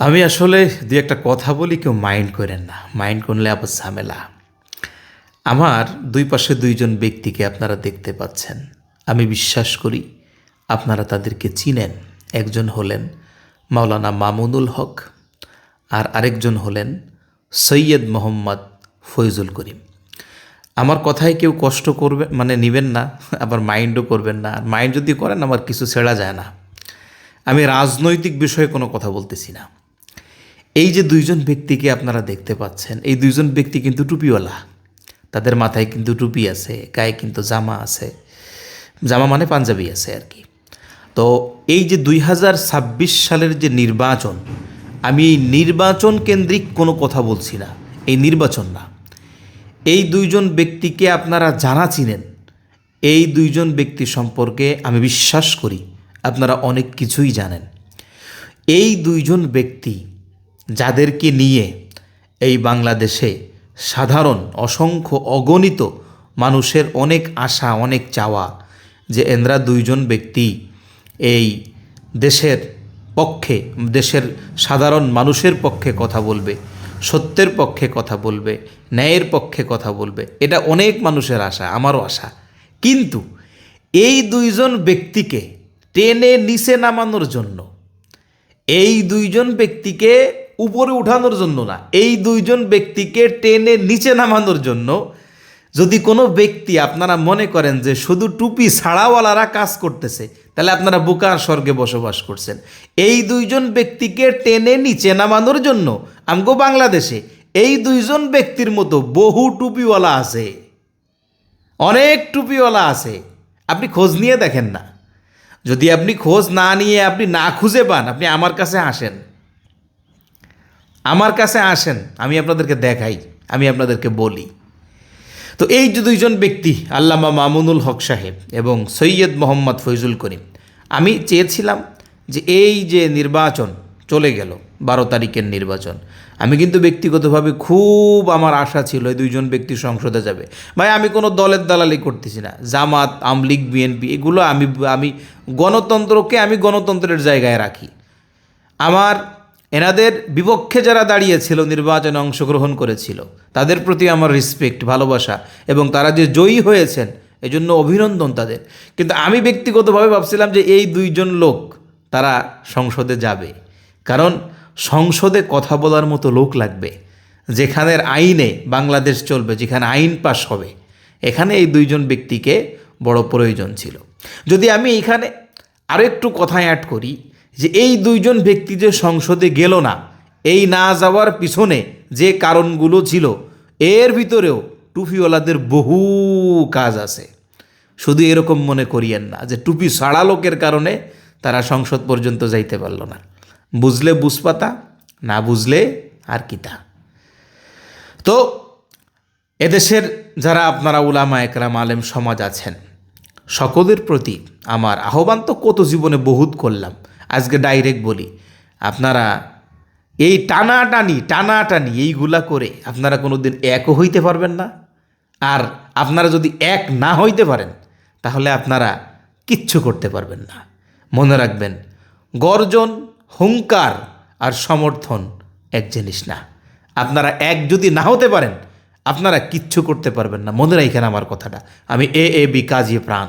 আমি আসলে দু একটা কথা বলি, কেউ মাইন্ড করেন না। মাইন্ড করলে আবার ঝামেলা। আমার দুই পাশে দুইজন ব্যক্তিকে আপনারা দেখতে পাচ্ছেন। আমি বিশ্বাস করি আপনারা তাদেরকে চিনেন। একজন হলেন মাওলানা মামুনুল হক আর আরেকজন হলেন সৈয়দ মোহাম্মদ ফৈজুল করিম। আমার কথায় কেউ কষ্ট করবে মানে নেবেন না, আবার মাইন্ডও করবেন না। আর মাইন্ড যদি করেন, আমার কিছু ছেড়া যায় না। আমি রাজনৈতিক বিষয়ে কোনো কথা বলতেছি না। এই যে দুইজন ব্যক্তিকে আপনারা দেখতে পাচ্ছেন, এই দুইজন ব্যক্তি কিন্তু টুপিওয়ালা। তাদের মাথায় কিন্তু টুপি আছে, গায়ে কিন্তু জামা আছে। জামা মানে পাঞ্জাবি আছে আর কি। তো এই যে দুই হাজার ছাব্বিশ সালের যে নির্বাচন, আমি নির্বাচন কেন্দ্রিক কোনো কথা বলছি না, এই নির্বাচন না। এই দুইজন ব্যক্তিকে আপনারা জানা চিনেন, এই দুইজন ব্যক্তি সম্পর্কে আমি বিশ্বাস করি, আপনারা অনেক কিছুই জানেন। এই দুইজন ব্যক্তি যাদেরকে নিয়ে এই বাংলাদেশে সাধারণ, অসংখ্য, অগণিত মানুষের অনেক আশা, অনেক চাওয়া যে এনরা দুইজন ব্যক্তি এই দেশের পক্ষে, দেশের সাধারণ মানুষের পক্ষে কথা বলবে, সত্যের পক্ষে কথা বলবে, ন্যায়ের পক্ষে কথা বলবে। এটা অনেক মানুষের আশা, আমারও আশা। কিন্তু এই দুইজন ব্যক্তিকে টেনে নিচে নামানোর জন্য, এই দুইজন ব্যক্তিকে উপরে উঠানোর জন্য না, এই দুইজন ব্যক্তিকে টেনে নিচে নামানোর জন্য। যদি কোনো ব্যক্তি আপনারা মনে করেন যে শুধু টুপি ছাড়াওয়ালারা কাজ করতেছে, তাহলে আপনারা বুকার স্বর্গে বসবাস করছেন। এই দুইজন ব্যক্তিকে টেনে নিচে নামানোর জন্য আমগো বাংলাদেশে এই দুইজন ব্যক্তির মতো বহু টুপিওয়ালা আছে। অনেক টুপিওয়ালা আছে। আপনি খোঁজ নিয়ে দেখেন না। যদি আপনি খোঁজ না নিয়ে আপনি না খুঁজে পান, আপনি আমার কাছে আসেন। আমার কাছে আসেন, আমি আপনাদেরকে দেখাই, আমি আপনাদেরকে বলি। তো এই যে দুইজন ব্যক্তি, আল্লামা মামুনুল হক সাহেব এবং সৈয়দ মোহাম্মদ ফৈজুল করিম, আমি চেয়েছিলাম যে এই যে নির্বাচন চলে গেল, বারো তারিখের নির্বাচন, আমি কিন্তু ব্যক্তিগতভাবে খুব আমার আশা ছিল এই দুইজন ব্যক্তি সংসদে যাবে। ভাই, আমি কোনো দলের দালালি করতেছি না, জামাত আমলিগ বিএনপি, এগুলো আমি আমি গণতন্ত্রকে আমি গণতন্ত্রের জায়গায় রাখি। আমার এনাদের বিপক্ষে যারা দাঁড়িয়েছিল, নির্বাচনে অংশগ্রহণ করেছিল, তাদের প্রতি আমার রেসপেক্ট ভালোবাসা এবং তারা যে জয়ী হয়েছেন, এজন্য অভিনন্দন তাদের। কিন্তু আমি ব্যক্তিগতভাবে ভাবছিলাম যে এই দুইজন লোক, তারা সংসদে যাবে। কারণ সংসদে কথা বলার মতো লোক লাগবে, যেখানের আইনে বাংলাদেশ চলবে, যেখানে আইন পাশ হবে। এখানে এই দুইজন ব্যক্তিকে বড় প্রয়োজন ছিল। যদি আমি এখানে আরও একটু কথা অ্যাড করি যে এই দুইজন ব্যক্তি যে সংসদে গেল না, এই না যাওয়ার পিছনে যে কারণগুলো ছিল, এর ভিতরেও টুপিওয়ালাদের বহু কাজ আছে। শুধু এরকম মনে করিয়েন না যে টুপি সাড়া লোকের কারণে তারা সংসদ পর্যন্ত যাইতে পারল না। বুঝলে বুঝপাতা, না বুঝলে আর কিতা তো এদেশের যারা আপনারা উলামা একরাম, আলেম সমাজ আছেন, সকলের প্রতি আমার আহ্বান তো কত জীবনে বহুত করলাম। আজকে ডাইরেক্ট বলি, আপনারা এই টানাটানি টানাটানি এইগুলা করে আপনারা কোনো দিন একও হইতে পারবেন না। আর আপনারা যদি এক না হইতে পারেন, তাহলে আপনারা কিচ্ছু করতে পারবেন না। মনে রাখবেন, গর্জন হুঙ্কার আর সমর্থন এক জিনিস না। আপনারা এক যদি না হতে পারেন, আপনারা কিচ্ছু করতে পারবেন না। মনে রাখেন আমার কথাটা। আমি এ এ বি কাজী প্রাণ।